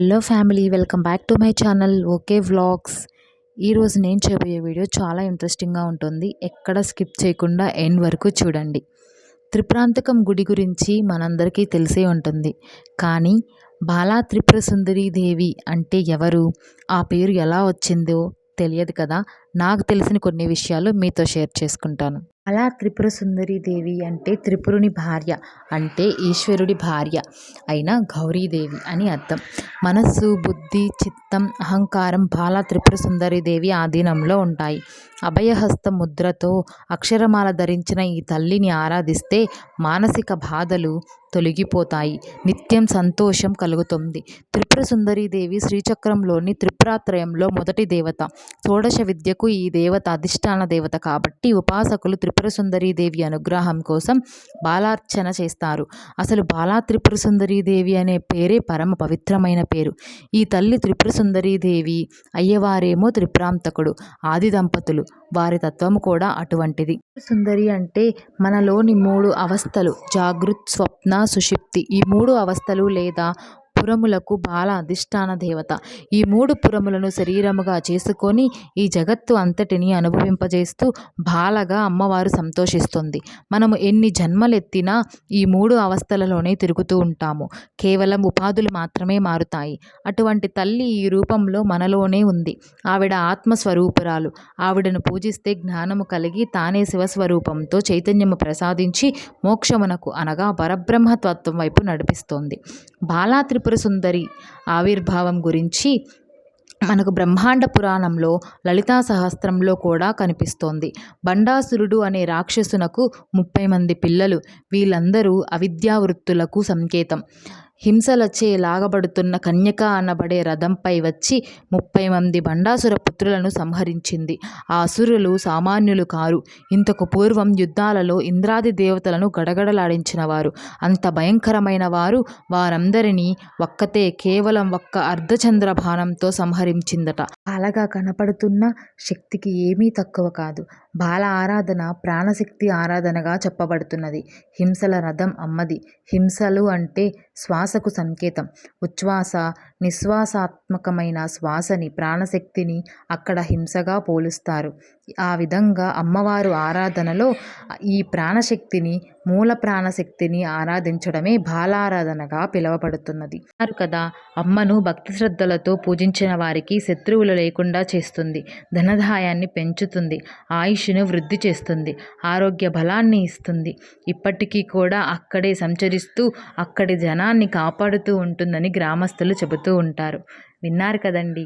Hello family welcome back to my channel okay vlogs. ఈరోజు నేను చేయబోయే వీడియో చాలా ఇంట్రెస్టింగ్గా ఉంటుంది. ఎక్కడ స్కిప్ చేయకుండా ఎండ్ వరకు చూడండి. త్రిప్రాంతకం గుడి గురించి మనందరికీ తెలిసే ఉంటుంది. కానీ బాలా త్రిపుర సుందరీ దేవి అంటే ఎవరు? ఆ పేరు ఎలా వచ్చిందో తెలియదు కదా? నాకు తెలిసిన కొన్ని విషయాలు మీతో షేర్ చేసుకుంటాను. అలా త్రిపుర సుందరి దేవి అంటే త్రిపురుని భార్య అంటే ఈశ్వరుడి భార్య. అయిన గౌరీదేవి అని అర్థం. మనస్సు బుద్ధి చిత్తం అహంకారం బాల త్రిపుర సుందరి దేవి ఆధీనంలో ఉంటాయి. అభయహస్త ముద్రతో అక్షరమాల ధరించిన ఈ తల్లిని ఆరాధిస్తే మానసిక బాధలు తొలగిపోతాయి. నిత్యం సంతోషం కలుగుతుంది. త్రిపుర సుందరీదేవి శ్రీచక్రంలోని త్రిపురాత్రయంలో మొదటి దేవత. షోడశ విద్యకు ఈ దేవత అధిష్టాన దేవత కాబట్టి ఉపాసకులు త్రిపుర సుందరీదేవి అనుగ్రహం కోసం బాలార్చన చేస్తారు. అసలు బాలా త్రిపుర సుందరీదేవి అనే పేరే పరమ పవిత్రమైన పేరు. ఈ తల్లి త్రిపుర సుందరీదేవి అయ్యవారేమో త్రిప్రాంతకుడు ఆది దంపతులు వారి తత్వము కూడా అటువంటిది. సుందరి అంటే మనలోని మూడు అవస్థలు జాగృత్ స్వప్న సుషిప్తి. ఈ మూడు అవస్థలు లేదా పురములకు బాల అధిష్టాన దేవత. ఈ మూడు పురములను శరీరముగా చేసుకొని ఈ జగత్తు అంతటిని అనుభవింపజేస్తూ బాలగా అమ్మవారు సంతోషిస్తుంది. మనము ఎన్ని జన్మలెత్తినా ఈ మూడు అవస్థలలోనే తిరుగుతూ ఉంటాము. కేవలం ఉపాధులు మాత్రమే మారుతాయి. అటువంటి తల్లి ఈ రూపంలో మనలోనే ఉంది. ఆవిడ ఆత్మస్వరూపురాలు. ఆవిడను పూజిస్తే జ్ఞానము కలిగి తానే శివస్వరూపంతో చైతన్యము ప్రసాదించి మోక్షమునకు అనగా పరబ్రహ్మతత్వం వైపు నడిపిస్తోంది. బాలా త్రిపుర సుందరి ఆవిర్భావం గురించి మనకు బ్రహ్మాండ పురాణంలో లలితా సహస్రంలో కూడా కనిపిస్తోంది. బండాసురుడు అనే రాక్షసునకు ముప్పై మంది పిల్లలు. వీళ్ళందరూ అవిద్యావృత్తులకు సంకేతం. హింసలచే లాగబడుతున్న కన్యక అనబడే రథంపై వచ్చి ముప్పై మంది బండాసుర పుత్రులను సంహరించింది. ఆ అసురులు సామాన్యులు కారు. ఇంతకు పూర్వం యుద్ధాలలో ఇంద్రాది దేవతలను గడగడలాడించిన వారు అంత భయంకరమైన వారు వారందరినీ ఒక్కతే కేవలం ఒక్క అర్ధచంద్ర బాణంతో సంహరించిందట. అలాగా కనపడుతున్న శక్తికి ఏమీ తక్కువ కాదు. బాల ఆరాధన ప్రాణశక్తి ఆరాధనగా చెప్పబడుతున్నది. హింసల రథం అమ్మది. హింసలు అంటే శ్వాసకు సంకేతం. ఉచ్ఛ్వాస నిశ్వాసాత్మకమైన శ్వాసని ప్రాణశక్తిని అక్కడ హింసగా పోలుస్తారు. ఆ విధంగా అమ్మవారు ఆరాధనలో ఈ ప్రాణశక్తిని మూల ప్రాణశక్తిని ఆరాధించడమే బాలారాధనగా పిలువబడుతున్నది. అన్నారు కదా అమ్మను భక్తి శ్రద్ధలతో పూజించిన వారికి శత్రువులు లేకుండా చేస్తుంది ధనదాయాన్ని పెంచుతుంది ఆయుష్ను వృద్ధి చేస్తుంది ఆరోగ్య బలాన్ని ఇస్తుంది. ఇప్పటికీ కూడా అక్కడే సంచరిస్తూ అక్కడి జనాన్ని కాపాడుతూ ఉంటుందని గ్రామస్తులు చెబుతూ ఉంటారు. విన్నారు కదండి?